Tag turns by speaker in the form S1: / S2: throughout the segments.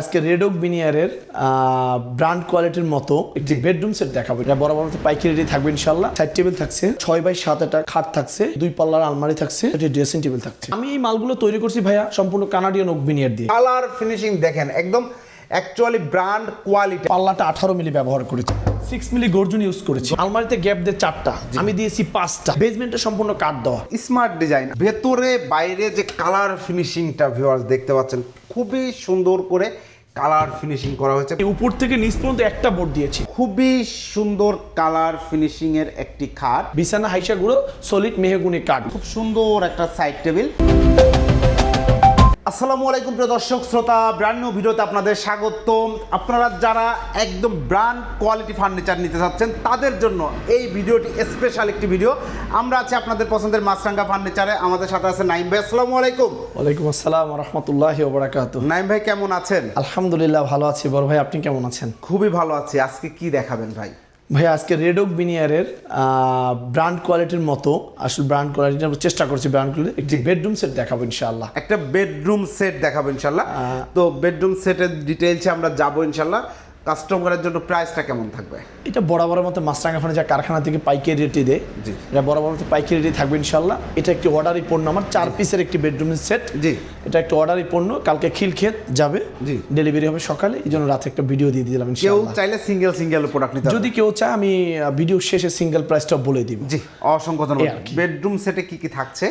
S1: আজকে রেডক বিনিয়ারের ব্র্যান্ড কোয়ালিটির মতো একটি বেডরুম সেট দেখাবো। এটা বড় বড় পাইকারি রেডি থাকবে ইনশাল্লাহ সাইড টেবিল থাকছে ছয় বাই সাত একটা খাট থাকছে দুই পাল্লার আলমারি থাকছে একটি ড্রেসিং টেবিল থাকছে। আমি এই মালগুলো তৈরি করছি ভাইয়া সম্পূর্ণ কানাডিয়ান ওক বিনিয়ার দিয়ে।
S2: কালার ফিনিশিং দেখেন একদম অ্যাকচুয়ালি ব্র্যান্ড কোয়ালিটি
S1: পাল্লাটা আঠারো মিলি ব্যবহার করেছি। সিক্স মিলি গর্জন ইউজ করেছি। আলমারিতে গ্যাপ দিয়ে চারটা আমি দিয়েছি পাঁচটা। বেসমেন্টে সম্পূর্ণ কাঠ দেওয়া।
S2: স্মার্ট ডিজাইন ভেতরে বাইরে যে কালার ফিনিশিংটা ভিউয়ার্স দেখতে পাচ্ছেন খুবই সুন্দর করে কালার ফিনিশিং করা হয়েছে।
S1: উপর থেকে নিচ পর্যন্ত একটা বোর্ড দিয়েছি।
S2: খুবই সুন্দর কালার ফিনিশিং এর একটি খাট।
S1: বিছানা হাইসা গুঁড়ো সলিড মেহগুনি কাঠ।
S2: খুব সুন্দর একটা সাইড টেবিল আসসালামু আলাইকুম প্রিয় দর্শক শ্রোতা ব্র্যান্ড নিউ ভিডিওতে আপনাদের স্বাগত আপনারা যারা একদম ব্র্যান্ড কোয়ালিটি ফার্নিচার নিতে চাচ্ছেন তাদের জন্য এই ভিডিওটি স্পেশাল একটি ভিডিও আমরা আছি আপনাদের পছন্দের মাছরাঙ্গা ফার্নিচারে আমাদের সাথে আছে নাইম ভাই আসসালামু আলাইকুম।
S1: ওয়ালাইকুম আসসালাম রহমতুল্লাহ ওবরাকাত
S2: নাইম ভাই কেমন আছেন?
S1: আলহামদুলিল্লাহ ভালো আছি। বড় ভাই আপনি কেমন আছেন?
S2: খুবই ভালো আছি। আজকে কি দেখাবেন ভাই?
S1: ভাই আজকে রেডক বিনিয়ারের ব্র্যান্ড কোয়ালিটির মতো আসলে ব্র্যান্ড কোয়ালিটি আমরা চেষ্টা করছি ব্র্যান্ড কোয়ালিটি একটি বেডরুম সেট দেখাবো ইনশাআল্লাহ।
S2: একটা বেডরুম সেট দেখাবো ইনশাল্লাহ তো বেডরুম সেটের ডিটেলসে আমরা যাব ইনশাল্লাহ কাস্টমারের জন্য প্রাইসটা কেমন থাকবে?
S1: এটা বরাবরের মতো মাছরাঙ্গা ফার্নিচার কারখানা থেকে পাইকারি রেটে দেয়
S2: জি।
S1: এটা বরাবর মতো পাইকারি রেটে থাকবে ইনশাআল্লাহ। এটা একটি অর্ডারি পণ্য আমার চার পিসের একটি বেডরুম সেট
S2: জি।
S1: এটা একটা অর্ডারি পণ্য কালকে খিলক্ষেত যাবে
S2: জি।
S1: ডেলিভারি হবে সকালে এই জন্য রাতে একটা ভিডিও দিয়ে দিলাম
S2: কেউ চাইলে সিঙ্গেল সিঙ্গেল প্রোডাক্ট নিতে
S1: যদি কেউ চায় আমি ভিডিও শেষে সিঙ্গেল প্রাইসটা বলে দিব।
S2: জি অসংখ্য ধন্যবাদ। বেডরুম সেটে কি। কি থাকছে?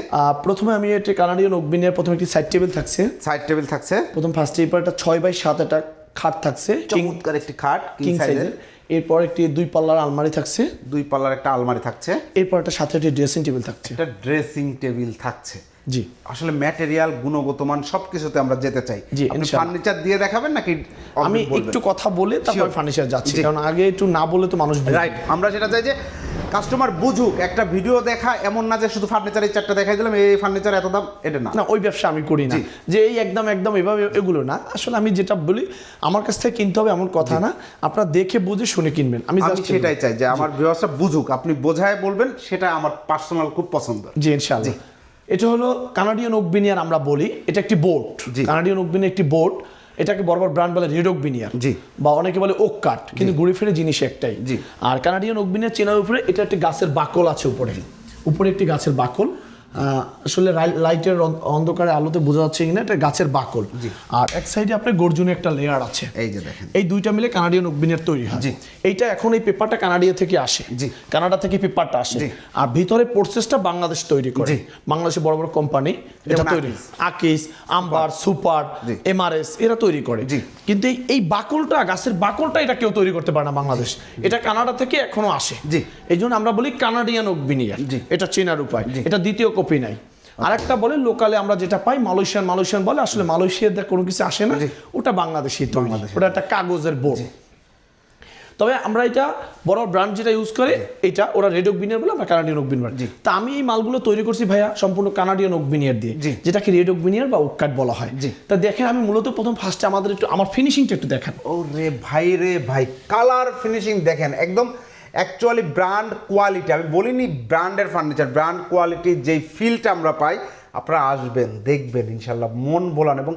S1: প্রথমে আমি একটা কানাডিয়ান ওকবিনের প্রথমে একটি সাইড টেবিল থাকছে।
S2: সাইড টেবিল থাকছে।
S1: প্রথম ফার্স্ট এরপর একটা ছয় বাই সাত একটা খাট থাকছে
S2: চমৎকার একটি খাট কিং সাইজের
S1: এরপর একটি দুই পাল্লার আলমারি থাকছে।
S2: দুই পাল্লার একটা আলমারি থাকছে।
S1: এরপর একটা সাথে একটি ড্রেসিং টেবিল থাকছে।
S2: একটা ড্রেসিং টেবিল থাকছে।
S1: জি।
S2: আসলে ম্যাটেরিয়াল গুণগত মান সবকিছুতে আমরা যেতে চাই।
S1: জি,
S2: আপনি ফার্নিচার দিয়ে দেখাবেন নাকি
S1: আমি একটু কথা বলে তারপর ফার্নিচার যাচ্ছি। কারণ আগে একটু না বলে তো মানুষ
S2: রাইট আমরা সেটা চাই যে কাস্টমার বুঝুক একটা ভিডিও দেখা এমন না যে শুধু ফার্নিচার এই চারটা দেখাই দিলাম এই ফার্নিচার এত দাম এটা না।
S1: না ওই ব্যবসা আমি করি না। যে এই একদম একদম এভাবে এগুলো না। আসলে আমি যেটা বলি আমার কাছ থেকে কিনতে হবে এমন কথা না। আপনারা দেখে বুঝে শুনে কিনবেন। আমি
S2: সেটাই চাই যে আমার ভিউয়ার্সরা বুঝুক আপনি বোঝায় বলবেন সেটা আমার পার্সোনাল খুব পছন্দ।
S1: জি ইনশাআল্লাহ। এটা হলো কানাডিয়ান ওকবিনিয়ার আমরা বলি এটা একটি বোর্ড। কানাডিয়ান ওকবিনিয়ার একটি বোর্ড এটাকে বড় বড় ব্র্যান্ড বলে রেড ওকবিনিয়ার
S2: জি।
S1: বা অনেকে বলে ওক কাঠ কিন্তু ঘুরে ফিরে জিনিস একটাই
S2: জি।
S1: আর কানাডিয়ান ওকবিনিয়ার চেনার উপরে এটা একটি গাছের বাকল আছে উপরে উপরে একটি গাছের বাকল আসলে লাইটের অন্ধকারে আলোতে বোঝা যাচ্ছে কিনা এটা গাছের বাকল। আর এক সাইডে আপনার গর্জুনে একটা লেয়ার আছে।
S2: এই যে দেখেন।
S1: এই দুইটা মিলে কানাডিয়ান ওকবিনের তৈরি হয়।
S2: জি।
S1: এইটা এখন এই পেপারটা কানাডিয়া থেকে আসে।
S2: জি।
S1: কানাডা থেকে পেপারটা আসে। আর ভিতরে প্রসেসটা বাংলাদেশ তৈরি করে। বাংলাদেশে বড় বড় কোম্পানি এটা তৈরি।
S2: আকিস।
S1: আম্বার সুপার এমআরএস এরা তৈরি করে।
S2: জি।
S1: কিন্তু এই- বাকলটা গাছের বাকলটা এটা কেউ তৈরি করতে পারে না বাংলাদেশ। এটা কানাডা থেকে এখনও আসে।
S2: জি।
S1: এই জন্য আমরা বলি কানাডিয়ান ওকবিনিয়ার
S2: জি।
S1: এটা চেনার উপায়। এটা দ্বিতীয় কপি নাই। আরেকটা বলে লোকালে আমরা যেটা পাই মালয়েশিয়ান মালয়েশিয়ান বলে আসলে মালয়েশিয়াতে কোনো কিছু আসে না। ওটা বাংলাদেশি তৈরি। ওটা একটা কাগজের বোর্ড। তবে আমরা এটা বড় ব্র্যান্ড যেটা ইউজ করে এটা ওরা রেড বিনিয়ার বলে আমরা কানাডিয়ান ওক বিনিয়ার তা আমি এই মালগুলো তৈরি করছি ভাইয়া সম্পূর্ণ কানাডিয়ান ওক বিনিয়ার দিয়ে। যেটাকে রেড বিনিয়ার বা ওক কাঠ বলা হয়। তা দেখেন আমি মূলত প্রথম ফার্স্টে আমাদের একটু আমার ফিনিশিংটা একটু দেখেন।
S2: ও রে ভাই রে ভাই কালার ফিনিশিং দেখেন একদম অ্যাকচুয়ালি ব্র্যান্ড কোয়ালিটি আমি বলিনি ব্র্যান্ডের ফার্নিচার ব্র্যান্ড কোয়ালিটির যেই ফিলটা আমরা পাই, আপনারা আসবেন, দেখবেন ইনশাল্লাহ মন বলান এবং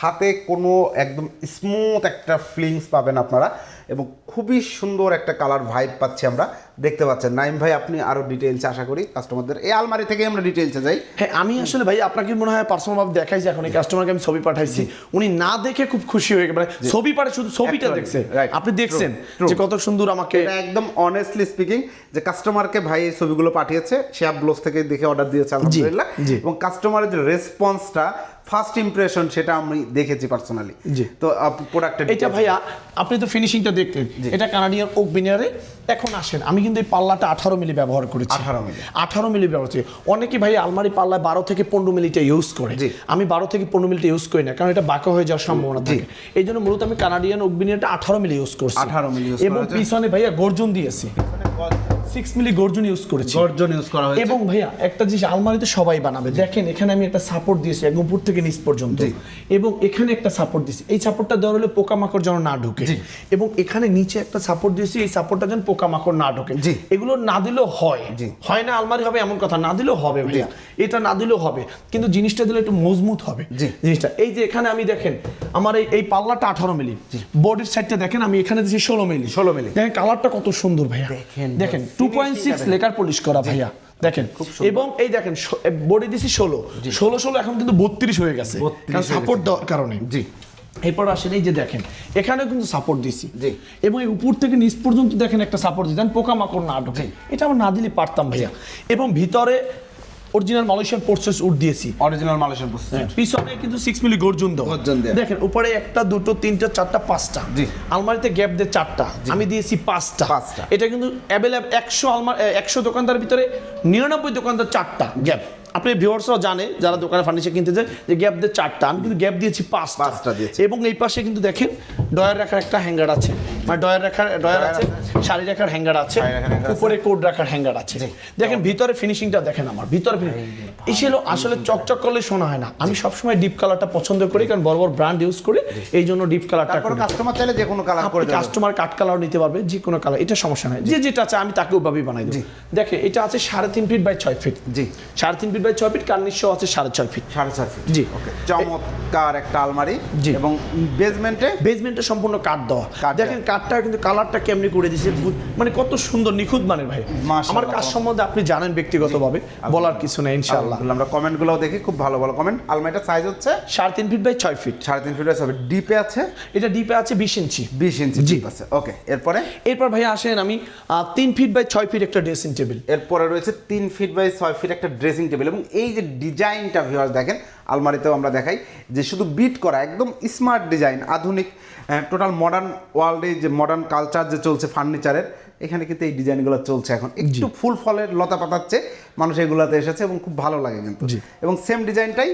S2: হাতে কোনো একদম স্মুথ একটা ফিলিংস পাবেন আপনারা। এবং খুবই সুন্দর একটা কালার ভাইব পাচ্ছি আমরা। দেখতে পাচ্ছেন। নাইম ভাই আপনি আরও ডিটেলস আশা করি কাস্টমারদের এই আলমারি থেকে আমরা ডিটেলসে যাই।
S1: হ্যাঁ আমি আসলে ভাই আপনাকে মনে হয় পার্সোনাল ভাবে দেখাই যে এখন এই কাস্টমারকে আমি ছবি পাঠাইছি। উনি না দেখে খুব খুশি হয়ে গেছে মানে ছবি পাঠে শুধু ছবিটা দেখছে। আপনি দেখছেন. যে কত সুন্দর আমাকে
S2: একদম অনেস্টলি স্পিকিং যে কাস্টমারকে ভাই এই ছবিগুলো পাঠিয়েছে সে ব্লগস থেকে দেখে অর্ডার দিয়েছে আলহামদুলিল্লাহ। এবং কাস্টমারের যে রেসপন্সটা ফার্স্ট ইমপ্রেশন সেটা আমি দেখেছি পার্সোনালি। তো প্রোডাক্টের
S1: এটা ভাইয়া আপনি তো ফিনিশিংটা দেখলেন। এটা কানাডিয়ান ওক বিনিয়ারে এখন আসেন। আমি কিন্তু এই পাল্লাটা আঠারো মিলি ব্যবহার করেছি।
S2: 18 মিলি।
S1: আঠারো মিলি ব্যবহার করেছি। অনেকে ভাই আলমারি পাল্লায় বারো থেকে পনেরো মিলিটা ইউজ করে। আমি বারো থেকে পনেরো মিলিটা ইউজ করি না কারণ এটা বাঁকা হয়ে যাওয়ার সম্ভাবনা থাকে। এই জন্য মূলত আমি কানাডিয়ান ওক বিনিয়ারটা আঠারো মিলি ইউজ করছি।
S2: 18 মিলি
S1: এবং পিছনে ভাইয়া গর্জন দিয়েছি। সিক্স মিলি গর্জন ইউজ করেছি।
S2: গর্জন ইউজ করা হয়েছে।
S1: এবং ভাইয়া একটা জিনিস আলমারিতে সবাই বানাবে। দেখেন এখানে আমি একটা সাপোর্ট দিয়েছি একদম উপর থেকে নিচ পর্যন্ত। এবং এখানে একটা সাপোর্ট দিয়েছি। এই সাপোর্টটা দেওয়া হলে পোকামাকড় যেন না ঢুকে। এবং এখানে নিচে একটা সাপোর্ট দিয়েছি এই সাপোর্টটা যেন পোকামাকড় না ঢোকে। এগুলো না দিলেও হয়। হয় না আলমারি হবে এমন কথা না দিলেও হবে ভাইয়া। এটা না দিলেও হবে। কিন্তু জিনিসটা দিলে একটু মজবুত হবে। জিনিসটা। এই যে এখানে আমি দেখেন আমার এই এই পাল্লাটা আঠারো মিলি। বডির সাইডটা দেখেন আমি এখানে দিয়েছি ষোলো মিলি।
S2: 16 মিলি।
S1: দেখেন কালারটা কত সুন্দর ভাইয়া।
S2: দেখেন,
S1: দেখেন two point six. Lacquer polish করা ভাইয়া। দেখেন এবং এই দেখেন বডি দিছি ষোলো। ষোলো ষোলো এখন কিন্তু বত্রিশ হয়ে গেছে। কারণ সাপোর্ট দেওয়ার কারণে।
S2: জি।
S1: এরপর আসেন এই যে দেখেন এখানেও কিন্তু সাপোর্ট দিছি। এবং এই উপর থেকে নিচ পর্যন্ত দেখেন একটা সাপোর্ট দিতেন পোকামাকড় না ঢোকে। এটা আমরা না দিলে পারতাম ভাইয়া। এবং ভিতরে অরিজিনাল মালয়েশিয়ান প্রসেস উড দিয়েছি।
S2: অরিজিনাল মালয়েশিয়ান প্রসেস
S1: পিছনে কিন্তু সিক্স মিলি গর্জন দেওয়া।
S2: গর্জন দেয়া।
S1: দেখেন উপরে একটা দুটো তিনটা চারটা পাঁচটা।
S2: জি।
S1: আলমারিতে গ্যাপ দিয়ে চারটা। আমি দিয়েছি পাঁচটা।
S2: পাঁচটা।
S1: এটা কিন্তু অ্যাভেলেবল একশো আলমার একশো দোকানদার ভিতরে নিরানব্বই দোকানদার চারটা গ্যাপ আপনি ভিউয়ার্সরাও জানে যারা দোকানে ফার্নিচার কিনতে যায় যে গ্যাপ দিয়ে চারটা আমি কিন্তু গ্যাপ দিয়েছি পাঁচটা।
S2: পাঁচটা দিয়েছি।
S1: এবং এই পাশে কিন্তু দেখেন ডয়ার রাখার একটা হ্যাঙ্গার আছে। মানে ডয়ার রাখার ডয়ার আছে শাড়ি রাখার হ্যাঙ্গার আছে। উপরে কোট রাখার হ্যাঙ্গার আছে। দেখেন ভিতরে ফিনিশিংটা দেখেন আমার ভিতরে এই ছিল আসলে চকচক করলে শোনা হয় না। আমি সবসময় ডিপ কালারটা পছন্দ করি কারণ বড় বড় ব্র্যান্ড ইউজ করি এই জন্য ডিপ কালারটা করি।
S2: কাস্টমার চাইলে যে কোনো কালার করে
S1: কাস্টমার কাট কালার নিতে পারবে যে কোনো কালার এটা সমস্যা নাই। যে যেটা আছে আমি তাকে ওভাবেই বানাই দিই দেখে এটা আছে সাড়ে তিন ফিট বাই ছয় ফিট
S2: জি।
S1: সাড়ে তিন ফিট বাই ছয় ফিট কার্নিশ আছে সাড়ে ছয় ফিট।
S2: সাড়ে চার ফিট।
S1: জি।
S2: ওকে চমৎকার একটা আলমারি
S1: জি।
S2: এবং বেসমেন্টে
S1: বেসমেন্টে সম্পূর্ণ কাঠ দেওয়া। দেখেন কাঠটা কিন্তু কালারটা কেমনি করে দিয়েছে মানে কত সুন্দর নিখুঁত মানের ভাই। আমার কাজ সম্বন্ধে আপনি জানেন ব্যক্তিগতভাবে বলার কিছু নেই ইনশাআল্লাহ।
S2: আমরা কমেন্টগুলোও দেখি খুব ভালো ভালো কমেন্ট আলমারিটার সাইজ হচ্ছে?
S1: সাড়ে তিন ফিট বাই ছয় ফিট।
S2: সাড়ে তিন ফিট হবে ডিপে আছে?
S1: এটা ডিপে আছে বিশ ইঞ্চি।
S2: বিশ ইঞ্চি
S1: জি।
S2: আছে। ওকে এরপরে?
S1: এরপর ভাই আসেন আমি তিন ফিট বাই ছয় ফিট একটা ড্রেসিং টেবিল
S2: এরপরে রয়েছে তিন ফিট বাই ছয় ফিট একটা ড্রেসিং টেবিল এবং এই যে ডিজাইনটা ভিউয়ার্স দেখেন, আলমারিতেও আমরা দেখাই যে শুধু বিট করা, একদম স্মার্ট ডিজাইন আধুনিক টোটাল মডার্ন ওয়ার্ল্ডে যে মডার্ন কালচার যে চলছে ফার্নিচারের এখানে কিন্তু এই ডিজাইনগুলো চলছে এখন। একটু ফুল ফলের লতা পাতাচ্ছে মানুষ এগুলাতে এসেছে এবং খুব ভালো লাগে কিন্তু। এবং সেম ডিজাইনটাই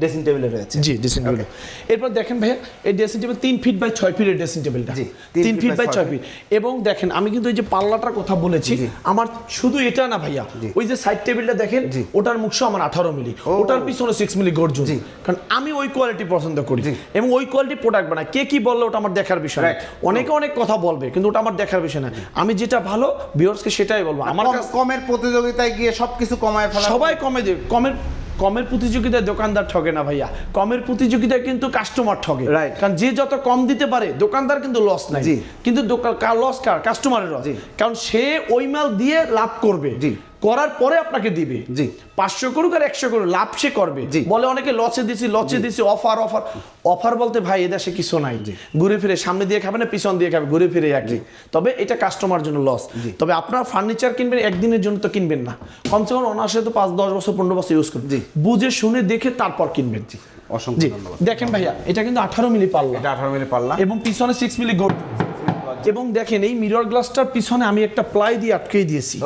S2: ড্রেসিং টেবিলে রয়েছে।
S1: জি ড্রেসিং টেবিল এরপর দেখেন ভাইয়া এই ড্রেসিং টেবিল তিন ফিট বাই ছয় ফিটের ড্রেসিং টেবিলটা
S2: তিন
S1: ফিট বাই
S2: ছয়
S1: ছয় ফিট এবং দেখেন আমি কিন্তু এই যে পাল্লাটার কথা বলেছি আমার শুধু এটা না ভাইয়া ওই যে সাইড টেবিলটা দেখেন ওটার মুখশো আমার আঠারো মিলি। ওটার পিছনে সিক্স মিলি গর্জন। কারণ আমি ওই কোয়ালিটি পছন্দ করি। এবং ওই কোয়ালিটি প্রোডাক্ট বানাই। কে কি বললে ওটা আমার দেখার বিষয় অনেকে অনেক কথা বলবে কিন্তু ওটা আমার দেখার বিষয় না। আমি যেটা ভালো ভিউয়ার্সকে সেটাই বলব। আমার কাছে
S2: কমের প্রতিযোগিতায় গিয়ে সবকিছু কমায় ফেলা
S1: সবাই কমে দেবে। কমের কমের প্রতিযোগিতায় দোকানদার ঠকে না ভাইয়া। কমের প্রতিযোগিতায় কিন্তু কাস্টমার ঠকে
S2: রাইট
S1: কারণ যে যত কম দিতে পারে দোকানদার কিন্তু লস নাই।
S2: জি।
S1: কিন্তু দোকান কার? লস কার কাস্টমারের লস কারণ সে ওই মাল দিয়ে লাভ করবে।
S2: জি।
S1: করার পরে আপনাকে দিবে।
S2: জি।
S1: পাঁচশো করুক আর একশো করুক লাভ সে করবে। বলে অনেকে লসে দিছি লসে দিছি অফার অফার। অফার বলতে ভাই এদেশে কিছু নাই। ঘুরে ফিরে সামনে দিয়ে খাবে না পিছন দিয়ে খাবে ঘুরে ফিরে একই। তবে এটা কাস্টমার জন্য লস তবে আপনার ফার্নিচার কিনবেন একদিনের জন্য তো কিনবেন না। কমসে কম অনার্সে তো পাঁচ দশ বছর পনেরো বছর ইউজ করবেন। বুঝে শুনে দেখে তারপর কিনবেন।
S2: অসংখ্য
S1: জি।
S2: ধন্যবাদ।
S1: দেখেন ভাইয়া এটা কিন্তু আঠারো মিলি পাল্লা
S2: এটা আঠারো মিলি পাল্লা
S1: এবং পিছনে সিক্স মিলি গোল্ড এবং দেখেন এই মিরর গ্লাসটার পিছনে আমি একটা প্লাই দিয়ে আটকে দিয়েছি।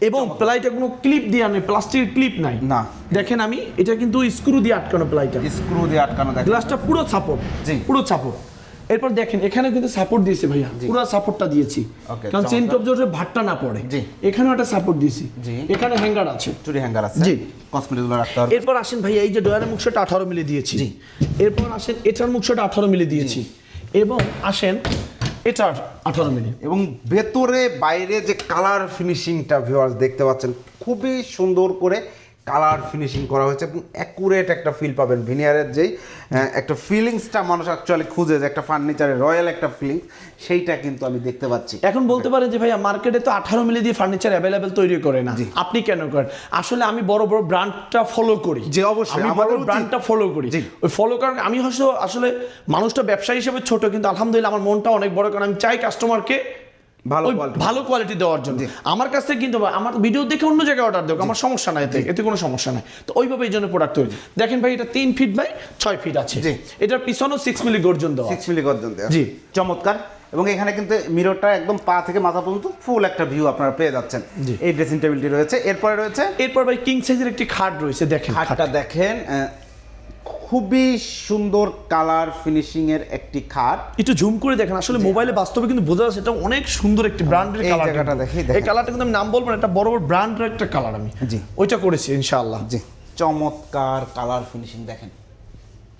S1: এবং প্লাইটা কোনো ক্লিপ দিয়ে নেই প্লাস্টিকের ক্লিপ নাই।
S2: না।
S1: দেখেন আমি এটা কিন্তু স্ক্রু দিয়ে আটকানো প্লাইটা
S2: স্ক্রু দিয়ে আটকানো
S1: গ্লাসটা পুরো সাপোর্ট
S2: জি।
S1: পুরো সাপোর্ট এরপর দেখেন এখানে কিন্তু সাপোর্ট দিয়েছে ভাইয়া পুরো সাপোর্টটা দিয়েছি। কারণ চেন। টপ জোরে ভাটটা না পড়ে।
S2: জি।
S1: এখানেও একটা সাপোর্ট দিয়েছি।
S2: জি।
S1: এখানে হ্যাঙ্গার আছে।
S2: চুরি হ্যাঙ্গার আছে।
S1: জি।
S2: কসমেটিকগুলো রাখতে হবে।
S1: এরপর আসেন ভাইয়া এই যে ডয়ারের মুখটা আঠারো মিলি দিয়েছি।
S2: জি।
S1: এরপর আসেন এটার মুখটা আঠারো মিলি দিয়েছি। এবং আসেন এটার আঠারো মিনিট
S2: এবং ভেতরে বাইরে যে কালার ফিনিশিংটা ভিউয়ার্স দেখতে পাচ্ছেন, খুবই সুন্দর করে কালার ফিনিশিং করা হয়েছে এবং অ্যাকুরেট একটা ফিল পাবেন। ভিনিয়ারের যেই একটা ফিলিংসটা মানুষ অ্যাকচুয়ালি খুঁজে যে একটা ফার্নিচারের রয়্যাল একটা ফিলিংস সেইটা কিন্তু আমি দেখতে পাচ্ছি।
S1: এখন বলতে পারেন যে ভাইয়া মার্কেটে তো আঠারো মিলি দিয়ে ফার্নিচার অ্যাভেলেবেল তৈরি করে না। আপনি কেন করেন? আসলে আমি বড় বড় ব্র্যান্ডটা ফলো করি।
S2: যে অবশ্যই, আমাদের
S1: ব্র্যান্ডটা ফলো করি। ওই ফলো করার আমি হয়তো আসলে মানুষটা ব্যবসা হিসেবে ছোট কিন্তু আলহামদুলিল্লাহ আমার মনটা অনেক বড় কারণ আমি চাই কাস্টমারকে
S2: ভালো
S1: ভালো কোয়ালিটি দেওয়ার জন্য। আমার কাছ থেকে কিন্তু আমার ভিডিও দেখে অন্য জায়গায় অর্ডার দেবো আমার সমস্যা নাই এতে এতে কোনো সমস্যা নাই। তো ওইভাবে এই জন্য প্রোডাক্ট তৈরি। দেখেন ভাই এটা তিন ফিট বাই ছয় ফিট আছে। এটার পিছনেও সিক্স মিলি গর্জন দেওয়া
S2: সিক্স মিলি গর্জন দেওয়া।
S1: জি।
S2: চমৎকার। এবং এখানে কিন্তু মিররটা একদম পা থেকে মাথা পর্যন্ত ফুল একটা ভিউ আপনারা পেয়ে যাচ্ছেন। এই ড্রেসিং টেবিলটি রয়েছে। এরপরে রয়েছে
S1: এরপর ভাই কিং সাইজের একটি খাট রয়েছে দেখেন
S2: খাটটা দেখেন খুবই সুন্দর কালার ফিনিশিং এর একটি খাট।
S1: একটু জুম করে দেখেন আসলে মোবাইলে বাস্তবে কিন্তু বোঝা যাচ্ছে এটা অনেক সুন্দর একটি ব্র্যান্ডের কালার
S2: জায়গাটা দেখি,
S1: এই কালারটা কিন্তু আমি নাম বলব না এটা বড় বড় ব্র্যান্ডের একটা কালার আমি।
S2: জি।
S1: ওইটা করেছি ইনশাআল্লাহ।
S2: জি চমৎকার কালার ফিনিশিং দেখেন।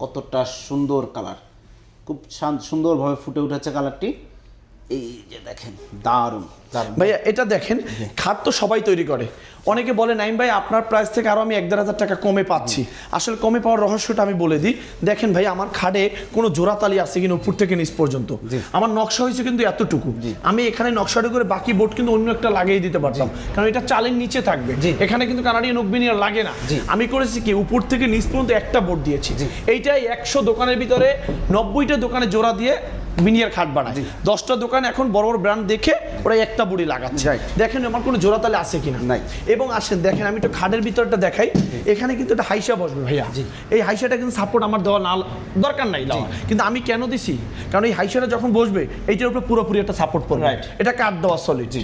S2: কতটা সুন্দর কালার খুব সুন্দরভাবে ফুটে উঠেছে কালারটি এই যে দেখেন দারুণ
S1: ভাইয়া এটা দেখেন তো সবাই তৈরি করে। অনেকে বলে নাইম ভাই আপনার প্রাইস থেকে আরও আমি এক দেড় হাজার টাকা কমে পাচ্ছি। আসলে কমে পাওয়ার রহস্যটা আমি বলে দিই। দেখেন ভাই আমার খাটে কোনো জোড়াতালি আছে কিনা উপর থেকে নিচ পর্যন্ত। আমার নকশা হয়েছে কিন্তু এতটুকু। আমি এখানে নকশাটা করে বাকি বোর্ড কিন্তু অন্য একটা লাগিয়ে দিতে পারতাম। কারণ এটা চালের নিচে থাকবে। এখানে কিন্তু কানাডিয়ান অগ্বিনিয়ার লাগে না। আমি করেছি কি উপর থেকে নিচ পর্যন্ত একটা বোর্ড দিয়েছি। এইটাই একশো দোকানের ভিতরে নব্বইটা দোকানে জোড়া দিয়ে বিনিয়ার খাট বানায়। দশটা দোকান এখন বড় বড় ব্র্যান্ড দেখে ওরা একটা বুড়ি লাগাচ্ছে. দেখেন আমার কোনো জোড়াতালে আছে কিনা?
S2: নাই।
S1: এবং আসেন দেখেন আমি একটু খাটের ভিতরটা দেখাই। এখানে কিন্তু একটা হাইসা বসবে ভাইয়া। এই হাইসাটা কিন্তু সাপোর্ট আমার দেওয়া না দরকার নাই দেওয়া। কিন্তু আমি কেন দিছি? কারণ এই হাইসাটা যখন বসবে এইটার উপরে পুরোপুরি একটা সাপোর্ট পড়বে. এটা কাঠ দেওয়া সলিড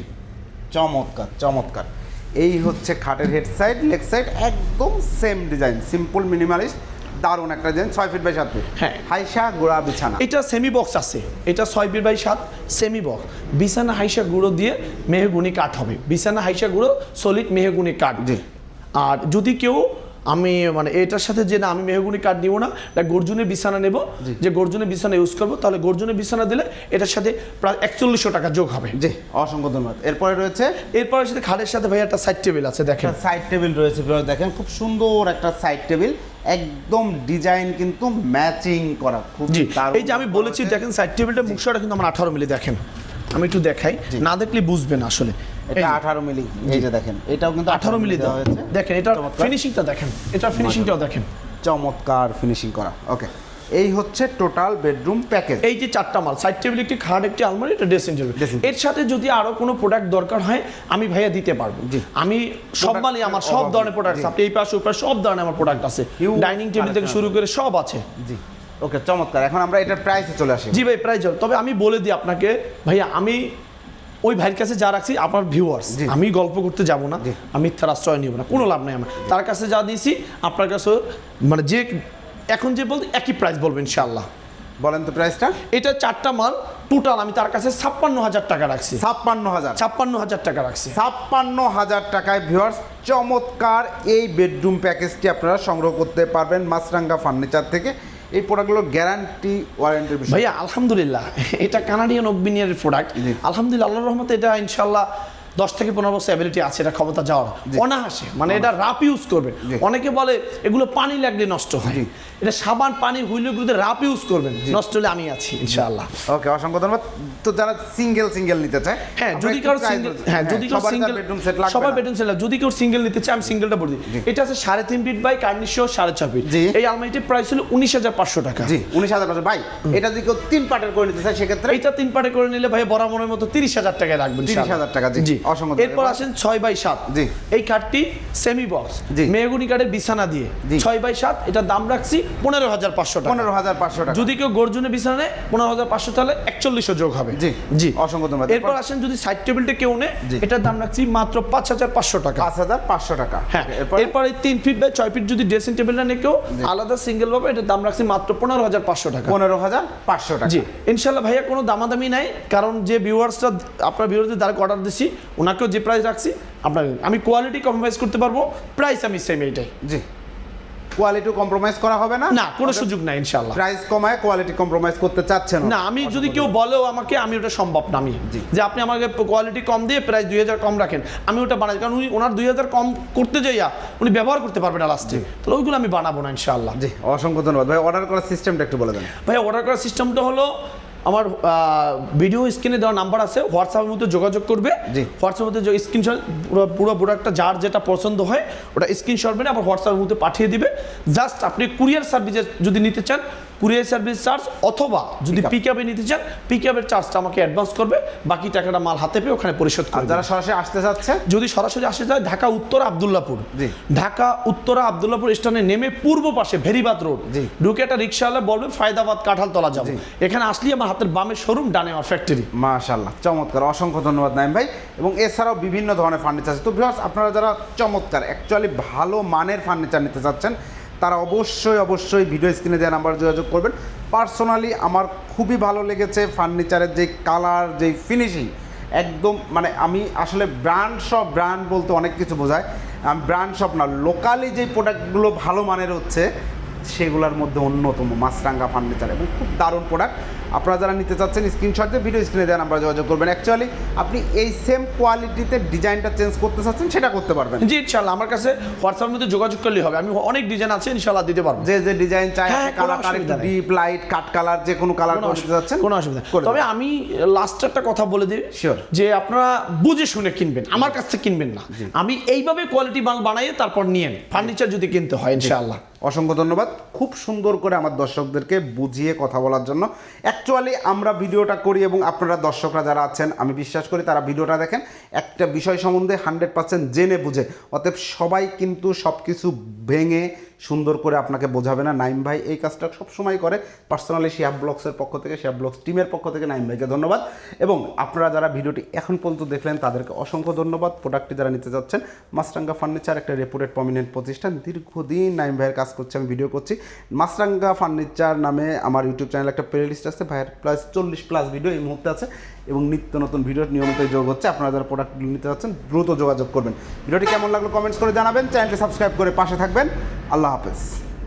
S2: চমৎকার চমৎকার। এই হচ্ছে খাটের হেড সাইড লেগ সাইড একদম সেম ডিজাইন সিম্পল মিনিমালিস্ট দারুণ একটা ডিজাইন ছয় ফিট বাই সাত ফিট
S1: হ্যাঁ।
S2: হাইসা গোড়া বিছানা।
S1: এটা সেমি বক্স আছে। এটা ছয় ফিট বাই সাত সেমি বক্স বিছানা হাইসা গুঁড়ো দিয়ে মেহগুনি কাঠ হবে। বিছানা হাইসা গুঁড়ো সলিড মেহগুনি কাঠ।
S2: জি।
S1: আর যদি কেউ আমি মানে এটার সাথে যে না আমি মেহগুনি কাঠ নিব না গর্জুনের বিছানা নেব যে গর্জুনের বিছানা ইউজ করব তাহলে গর্জুনের বিছানা দিলে এটার সাথে প্রায় একচল্লিশশো টাকা যোগ হবে।
S2: জি অসংখ্য ধন্যবাদ। এরপরে রয়েছে?
S1: এরপর সাথে খাটের সাথে ভাই একটা সাইড টেবিল আছে দেখেন।
S2: সাইড টেবিল রয়েছে দেখেন খুব সুন্দর একটা সাইড টেবিল একদম ডিজাইন কিন্তু ম্যাচিং করা খুব
S1: এই যে আমি বলেছি দেখেন সাইড টেবিলটা মুখশোটা কিন্তু আমার আঠারো মিলি দেখেন। আমি একটু দেখাই না দেখলে বুঝবেন আসলে।
S2: এটা আঠারো মিলি এই যে দেখেন এটাও কিন্তু
S1: আঠারো মিলি দেওয়া
S2: হয়েছে।
S1: দেখেন
S2: এটা
S1: ফিনিশিংটা দেখেন এটা ফিনিশিংটাও দেখেন।
S2: চমৎকার ফিনিশিং করা ওকে এই হচ্ছে টোটাল বেডরুম প্যাকেজ
S1: এই যে চারটা মাল সাইড টেবিল একটি খাট একটি আলমারি একটা ড্রেসিং টেবিলের সাথে যদি আরও কোনো প্রোডাক্ট দরকার হয় আমি ভাইয়া দিতে পারব। আমি সব মালই আমার সব ধরনের প্রোডাক্ট। আপনি এই পাশে ওই পাশে সব ধরনের আমার প্রোডাক্ট আছে। ডাইনিং টেবিল থেকে শুরু করে সব আছে।
S2: জি। ওকে চমৎকার। এখন আমরা এটার প্রাইসে চলে আসি।
S1: জি ভাই প্রাইস তবে আমি বলে দিই আপনাকে ভাইয়া আমি ওই ভাইয়ের কাছে যা রাখছি আপনার ভিউয়ার্স। আমি গল্প করতে যাব না। আমি মিথ্যার আশ্রয় নিব না। কোনো লাভ নাই আমার। তার কাছে যা দিয়েছি আপনার কাছে মানে যে এখন যে বলতে একই প্রাইস বলবেন ইনশাআল্লাহ।
S2: বলেন তো প্রাইসটা
S1: এটা চারটা মাল টোটাল আমি তার কাছে ছাপ্পান্ন হাজার টাকা রাখছি।
S2: ছাপ্পান্ন হাজার
S1: ছাপ্পান্ন হাজার টাকা রাখছি।
S2: ছাপ্পান্ন হাজার টাকায় ভিউয়ার্স চমৎকার এই বেডরুম প্যাকেজটি আপনারা সংগ্রহ করতে পারবেন মাছরাঙ্গা ফার্নিচার থেকে। এই প্রোডাক্টগুলো গ্যারান্টি ওয়ারেন্টির বিষয়।
S1: ভাইয়া আলহামদুলিল্লাহ এটা কানাডিয়ান অগ্বিনিয়ার প্রোডাক্ট। আলহামদুলিল্লাহ আল্লাহর রহমতে এটা ইনশাল্লাহ দশ থেকে পনেরো বছর অ্যাবিলিটি আছে এটা ক্ষমতা যাওয়ার। অনাহাসে মানে এটা রাপ ইউজ করবেন
S2: জি।
S1: অনেকে বলে এগুলো পানি লাগলে নষ্ট হয়। এটা সাবান পানি হুইলগুলোতে রাপ ইউজ করবেন। নষ্ট হলে আমি আছি ইনশাআল্লাহ।
S2: ওকে অসংখ্য ধন্যবাদ। তো যারা সিঙ্গেল সিঙ্গেল নিতে চায়
S1: হ্যাঁ যদি
S2: কারও
S1: সিঙ্গেল হ্যাঁ যদি কেউ সিঙ্গেল
S2: বেডরুম সেট লাগবে
S1: সবার বেডরুম সেট যদি কেউ সিঙ্গেল নিতে চায় আমি সিঙ্গেলটা বলে এটা আছে সাড়ে তিন ফিট বাই কার্নিশো সাড়ে চার ফিট এই আলমারিটির প্রাইস হলো উনিশ হাজার পাঁচশো টাকা।
S2: জি উনিশ হাজার পাঁচশো। ভাই এটা যদি কেউ তিন পার্টের করে নিতে চায় সেক্ষেত্রে
S1: এটা তিন পাটে করে নিলে ভাই বরাবরের মতো তিরিশ হাজার টাকায় রাখবেন
S2: 30,000 টাকা, জি। অসংখ্য।
S1: এরপর আসেন ছয় বাই সাত।
S2: জি।
S1: এই কাঠটি সেমি বক্স
S2: জি।
S1: মেহগুনি কাঠের বিছানা দিয়ে। ছয় বাই সাত এটার দাম রাখছি পনেরো হাজার পাঁচশো টাকা।
S2: পনেরো হাজার পাঁচশো টাকা।
S1: যদি কেউ গর্জুনে বিছানা নেয় পনেরো হাজার পাঁচশো তাহলে একচল্লিশশো যোগ হবে।
S2: জি।
S1: জি।
S2: অসংখ্য ধন্যবাদ।
S1: এরপর আসেন যদি সাইড টেবিলটা কেউ নেয় এটার দাম রাখছি মাত্র পাঁচ হাজার পাঁচশো টাকা।
S2: পাঁচ হাজার পাঁচশো টাকা।
S1: হ্যাঁ।
S2: এরপর
S1: এরপর এই তিন ফিট বাই ছয় ফিট যদি ড্রেসিং টেবিলটা নেই কেউ আলাদা সিঙ্গেল ভাবে এটার দাম রাখছি মাত্র পনেরো হাজার পাঁচশো টাকা।
S2: পনেরো হাজার পাঁচশো টাকা।
S1: জি। ইনশাল্লাহ ভাইয়া কোনো দামাদামি নাই কারণ যে ভিউয়ার্সটা আপনার ভিউয়ারদের দ্বারা অর্ডার দিছি ওনাকেও যে প্রাইস রাখছি আপনার আমি কোয়ালিটি কম্প্রোমাইজ করতে পারব প্রাইস আমি সেম এইটাই।
S2: জি। কোয়ালিটি কম্প্রোমাইজ করা হবে না?
S1: না কোনো সুযোগ নাই ইনশাআল্লাহ।
S2: প্রাইস কমায় কোয়ালিটি কম্প্রোমাইজ করতে চাচ্ছেন
S1: না। আমি যদি কেউ বলেও আমাকে আমি ওটা সম্ভব না আমি। যে আপনি আমাকে কোয়ালিটি কম দিয়ে প্রাইস দুই হাজার কম রাখেন আমি ওটা বানাই কারণ উনি ওনার দুই হাজার কম করতে যাইয়া উনি ব্যবহার করতে পারবেন না লাস্টে তাহলে ওইগুলো আমি বানাবো না ইনশাআল্লাহ।
S2: জি অসংখ্য ধন্যবাদ। ভাই অর্ডার করার সিস্টেমটা একটু বলে দেন।
S1: ভাই অর্ডার করার সিস্টেমটা হলো আমার ভিডিও স্ক্রিনে দেওয়া নাম্বার আছে হোয়াটসঅ্যাপের মধ্যে যোগাযোগ করবে
S2: জি।
S1: হোয়াটসঅ্যাপের মধ্যে স্ক্রিনশট পুরো পুরো প্রোডাক্টটা যার যেটা পছন্দ হয় ওটা স্ক্রিনশট মেনে আমার হোয়াটসঅ্যাপের মধ্যে পাঠিয়ে দিবে জাস্ট আপনি কুরিয়ার সার্ভিসে যদি নিতে চান কুরিয়ার সার্ভিস চার্জ অথবা যদি। পিক আপে নিতে চান পিক আপের চার্জটা আমাকে অ্যাডভান্স করবে বাকি টাকাটা মাল হাতে পেয়ে ওখানে পরিশোধ করবে
S2: যারা সরাসরি আসতে চাচ্ছে
S1: যদি সরাসরি আসতে যায় ঢাকা উত্তর আবদুল্লাপুর। ঢাকা উত্তরা আবদুল্লাপুর স্টেশনে নেমে পূর্ব পাশে ভেরিবাদ রোড। ঢুকে একটা রিক্সাওয়ালা বলবে ফায়দাবাদ কাঁঠালতলা যাব
S2: জি।
S1: এখানে আসলে আমার হাতের বামের শোরুম ডানে আমার ফ্যাক্টরি
S2: মাশাল্লাহ চমৎকার অসংখ্য ধন্যবাদ নাইম ভাই এবং এছাড়াও বিভিন্ন ধরনের ফার্নিচার আছে তো ভিউয়ার্স আপনারা যারা চমৎকার অ্যাকচুয়ালি ভালো মানের ফার্নিচার নিতে চাচ্ছেন তারা অবশ্যই অবশ্যই ভিডিও স্ক্রিনে দেওয়া নাম্বার যোগাযোগ করবেন। পার্সোনালি আমার খুবই ভালো লেগেছে ফার্নিচারের যে কালার যেই ফিনিশিং একদম মানে আমি আসলে ব্র্যান্ড শপ ব্র্যান্ড বলতে অনেক কিছু বোঝায়। ব্র্যান্ড শপ না লোকালি যে প্রোডাক্টগুলো ভালো মানের হচ্ছে, সেগুলোর মধ্যে অন্যতম মাছরাঙ্গা ফার্নিচার এবং খুব দারুণ প্রোডাক্ট আপনারা যারা নিতে চাচ্ছেন স্ক্রিনশট দিয়ে ভিডিও স্ক্রিনে দেওয়া নাম্বার যোগাযোগ করবেন। অ্যাকচুয়ালি আপনি এই সেম কোয়ালিটিতে ডিজাইনটা চেঞ্জ করতে চাচ্ছেন সেটা করতে পারবেন।
S1: জি ইনশাল্লাহ আমার কাছে হোয়াটসঅ্যাপের মধ্যে যোগাযোগ করলেই হবে। আমি অনেক ডিজাইন আছে ইনশাল্লাহ দিতে পারব।
S2: যে যে ডিজাইন চাই colour deep light cut colour যে কোনো কালার
S1: কোনো
S2: করে দিতে চাচ্ছেন
S1: কোনো অসুবিধা নেই। তবে আমি লাস্ট একটা কথা বলে দিই
S2: Sure.
S1: যে আপনারা বুঝে শুনে কিনবেন আমার কাছ থেকে কিনবেন না। আমি এইভাবে কোয়ালিটি মাল বানাই তারপর নিয়েন ফার্নিচার যদি কিনতে হয় ইনশাআল্লাহ।
S2: অসংখ্য ধন্যবাদ। খুব সুন্দর করে আমার দর্শকদেরকে বুঝিয়ে কথা বলার জন্য। অ্যাকচুয়ালি আমরা ভিডিওটা করি এবং আপনারা দর্শকরা যারা আছেন, আমি বিশ্বাস করি তারা ভিডিওটা দেখেন। একটা বিষয় সম্বন্ধে হান্ড্রেড পার্সেন্ট জেনে বুঝে। অতএব সবাই কিন্তু সব কিছু ভেঙে সুন্দর করে আপনাকে বোঝাবে না। নাইম ভাই এই কাজটা সবসময় করে। পার্সোনালি শিয়াব ব্লগসের পক্ষ থেকে, শিয়াব ব্লগস টিমের পক্ষ থেকে নাইম ভাইকে ধন্যবাদ। এবং আপনারা যারা ভিডিওটি এখন পর্যন্ত দেখলেন, তাদেরকে অসংখ্য ধন্যবাদ। প্রোডাক্টটি যারা নিতে যাচ্ছেন, মাছরাঙ্গা ফার্নিচার একটা রেপুটেড প্রমিনেন্ট প্রতিষ্ঠান। দীর্ঘদিন নাইম ভাইয়ের কাজ করছে, আমি ভিডিও করছি। মাছরাঙ্গা ফার্নিচার নামে আমার ইউটিউব চ্যানেল একটা প্লে লিস্ট আছে। ভাইয়ের প্লাস চল্লিশ প্লাস ভিডিও এই মুহূর্তে আছে এবং নিত্য নতুন ভিডিও নিয়মিত যোগ হচ্ছে। আপনারা যারা প্রোডাক্টগুলো নিতে যাচ্ছেন, দ্রুত যোগাযোগ করবেন। ভিডিওটি কেমন লাগল কমেন্টস করে জানাবেন। চ্যানেলটি সাবস্ক্রাইব করে পাশে থাকবেন। আল্লাহ হাফেজ।